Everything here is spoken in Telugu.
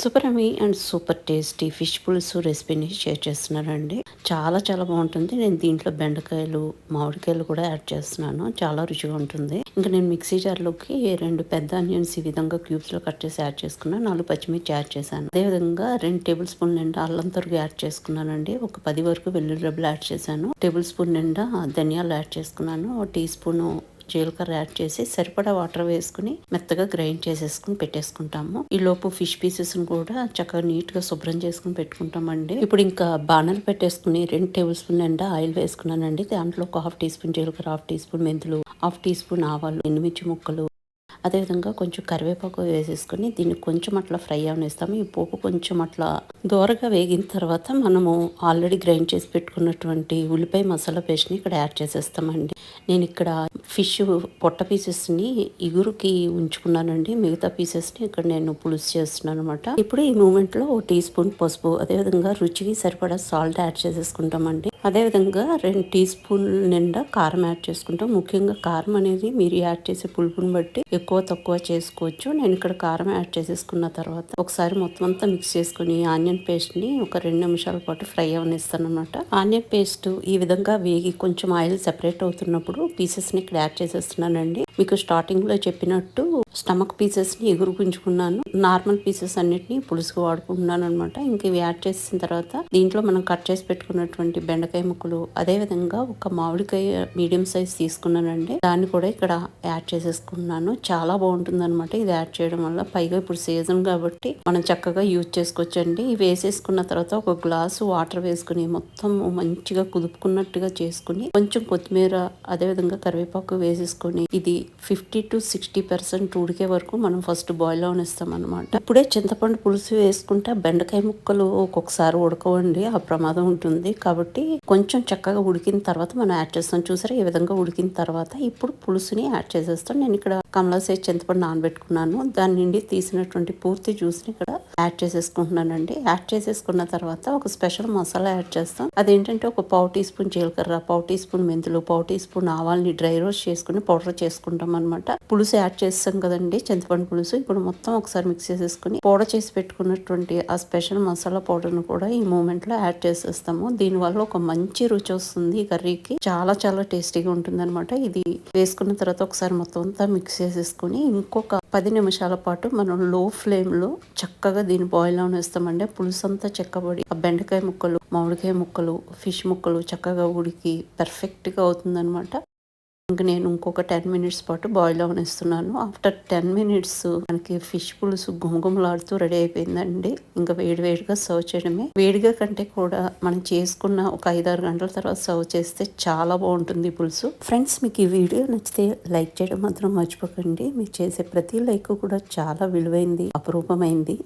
Super yummy and super tasty fish pulusu రెసిపీని షేర్ చేస్తున్నానండి చాలా చాలా బాగుంటుంది. నేను దీంట్లో బెండకాయలు మామిడికాయలు కూడా యాడ్ చేస్తున్నాను. చాలా రుచిగా ఉంటుంది. ఇంకా నేను మిక్సీ జార్లోకి రెండు పెద్ద ఆనియన్స్ ఈ విధంగా క్యూబ్స్లో కట్ చేసి యాడ్ చేసుకున్నాను. నాలుగు పచ్చిమిర్చి యాడ్ చేశాను. అదేవిధంగా రెండు టేబుల్ స్పూన్ నిండా అల్లం తరుగు యాడ్ చేసుకున్నానండి. ఒక పది వరకు వెల్లుల్లి రబ్బులు యాడ్ చేశాను. టేబుల్ స్పూన్ నిండా ధనియాలు యాడ్ చేసుకున్నాను. ఒక టీ స్పూన్ జీలకర్ర యాడ్ చేసి సరిపడా వాటర్ వేసుకుని మెత్తగా గ్రైండ్ చేసేసుకుని పెట్టేసుకుంటాము. ఈ లోపు ఫిష్ పీసెస్ కూడా చక్కగా నీట్గా శుభ్రం చేసుకుని పెట్టుకుంటామండి. ఇప్పుడు ఇంకా బాణలు పెట్టేసుకుని రెండు టేబుల్ స్పూన్ నిండా ఆయిల్ వేసుకున్నానండి. దాంట్లో ఒక హాఫ్ టీ స్పూన్ జీలకర్ర హాఫ్ టీ స్పూన్ మెంతులు హాఫ్ టీ స్పూన్ ఆవాలు ఎండుమిర్చి ముక్కలు అదేవిధంగా కొంచెం కరివేపాకు వేసేసుకొని దీన్ని కొంచెం అట్లా ఫ్రై అవనిస్తాము. ఈ పోపు కొంచెం అట్లా దోరగా వేగిన తర్వాత మనము ఆల్రెడీ గ్రైండ్ చేసి పెట్టుకున్నటువంటి ఉల్లిపాయ మసాలా పేస్ట్ని ఇక్కడ యాడ్ చేసేస్తామండి. నేను ఇక్కడ ఫిష్ పొట్ట పీసెస్ని ఇగురుకి ఉంచుకున్నానండి. మిగతా పీసెస్ని ఇక్కడ నేను పులుసు చేస్తున్నాను అనమాట ఇప్పుడు ఈ మూమెంట్లో ఒక టీ స్పూన్ పసుపు అదేవిధంగా రుచికి సరిపడా సాల్ట్ యాడ్ చేసేసుకుంటామండి. అదేవిధంగా రెండు టీ స్పూన్ నిండా కారం యాడ్ చేసుకుంటాం. ముఖ్యంగా కారం అనేది మీరు యాడ్ చేసే పులుపుని బట్టి ఎక్కువ తక్కువ చేసుకోవచ్చు. నేను ఇక్కడ కారం యాడ్ చేసేసుకున్న తర్వాత ఒకసారి మొత్తం అంతా మిక్స్ చేసుకుని ఆనియన్ ఆనియన్ పేస్ట్ని ఒక రెండు నిమిషాల పాటు ఫ్రై అవనిస్తాను అనమాట ఆనియన్ పేస్ట్ ఈ విధంగా వేగి కొంచెం ఆయిల్ సెపరేట్ అవుతున్నప్పుడు పీసెస్ని ఇక్కడ యాడ్ చేసేస్తున్నానండి. మీకు స్టార్టింగ్లో చెప్పినట్టు స్టమక్ పీసెస్ని ఎగురు పుంచుకున్నాను నార్మల్ పీసెస్ అన్నిటిని పులుసుకు వాడుకుంటున్నాను అనమాట ఇంక ఇవి యాడ్ చేసిన తర్వాత దీంట్లో మనం కట్ చేసి పెట్టుకున్నటువంటి బెండకాయ ముక్కలు అదే విధంగా ఒక మామిడికాయ మీడియం సైజ్ తీసుకున్నానండి. దాన్ని కూడా ఇక్కడ యాడ్ చేసేసుకున్నాను. చాలా బాగుంటుంది అనమాట ఇది యాడ్ చేయడం వల్ల. పైగా ఇప్పుడు సీజన్ కాబట్టి మనం చక్కగా యూజ్ చేసుకోవచ్చండి. ఇవి వేసేసుకున్న తర్వాత ఒక గ్లాసు వాటర్ వేసుకుని మొత్తం మంచిగా కుదుపుకున్నట్టుగా చేసుకుని కొంచెం కొత్తిమీర అదే విధంగా కరివేపాకు వేసేసుకొని ఇది ఫిఫ్టీ టు సిక్స్టీ పర్సెంట్ ఉడికే వరకు మనం ఫస్ట్ బాయిల్ అవనిస్తాం అనమాట ఇప్పుడే చింతపండు పులుసు వేసుకుంటే బెండకాయ ముక్కలు ఒక్కొక్కసారి ఉడకవండి ఆ ప్రమాదం ఉంటుంది. కాబట్టి కొంచెం చక్కగా ఉడికిన తర్వాత మనం యాడ్ చేస్తాం. చూసారా? ఈ విధంగా ఉడికిన తర్వాత ఇప్పుడు పులుసుని యాడ్ చేసేస్తాం. నేను ఇక్కడ కమలాసే చింతపండు నానబెట్టుకున్నాను. దాని నుండి తీసినటువంటి పూర్తి జ్యూస్ని ఇక్కడ యాడ్ చేసేసుకుంటున్నానండి. యాడ్ చేసేసుకున్న తర్వాత ఒక స్పెషల్ మసాలా యాడ్ చేస్తాం. అదేంటంటే ఒక పావు టీ స్పూన్ జీలకర్ర పావు టీ స్పూన్ మెంతులు పావు టీ స్పూన్ ఆవాల్ని డ్రై రోస్ట్ చేసుకుని పౌడర్ చేసుకుంటాం అనమాట పులుసు యాడ్ చేస్తాం కదండి చింతపండు పులుసు. ఇప్పుడు మొత్తం ఒకసారి మిక్స్ చేసేసుకుని పౌడర్ చేసి పెట్టుకున్నటువంటి ఆ స్పెషల్ మసాలా పౌడర్ను కూడా ఈ మూమెంట్లో యాడ్ చేసేస్తాము. దీనివల్ల ఒక మంచి రుచి వస్తుంది ఈ కర్రీకి. చాలా చాలా టేస్టీగా ఉంటుంది అనమాట ఇది వేసుకున్న తర్వాత ఒకసారి మొత్తం అంతా మిక్స్ చేసేసుకుని ఇంకొక పది నిమిషాల పాటు మనం లో ఫ్లేమ్లో చక్కగా దీన్ని బాయిల్ వేస్తామండి పులుసు అంతా చెక్కబడి ఆ బెండకాయ ముక్కలు మామిడికాయ ముక్కలు ఫిష్ ముక్కలు చక్కగా ఉడికి పర్ఫెక్ట్గా అవుతుందనమాట ఇంకా నేను ఇంకొక టెన్ మినిట్స్ పాటు బాయిల్ అవనిస్తున్నాను. ఆఫ్టర్ టెన్ మినిట్స్ మనకి ఫిష్ పులుసు గుమగుమలాడుతూ రెడీ అయిపోయిందండి. ఇంకా వేడివేడిగా సర్వ్ చేయడమే. వేడిగా కంటే కూడా మనం చేసుకున్న ఒక ఐదారు గంటల తర్వాత సర్వ్ చేస్తే చాలా బాగుంటుంది పులుసు. ఫ్రెండ్స్ మీకు ఈ వీడియో నచ్చితే లైక్ చేయడం మాత్రం మర్చిపోకండి. మీరు చేసే ప్రతి లైక్ కూడా చాలా విలువైంది అపరూపమైంది.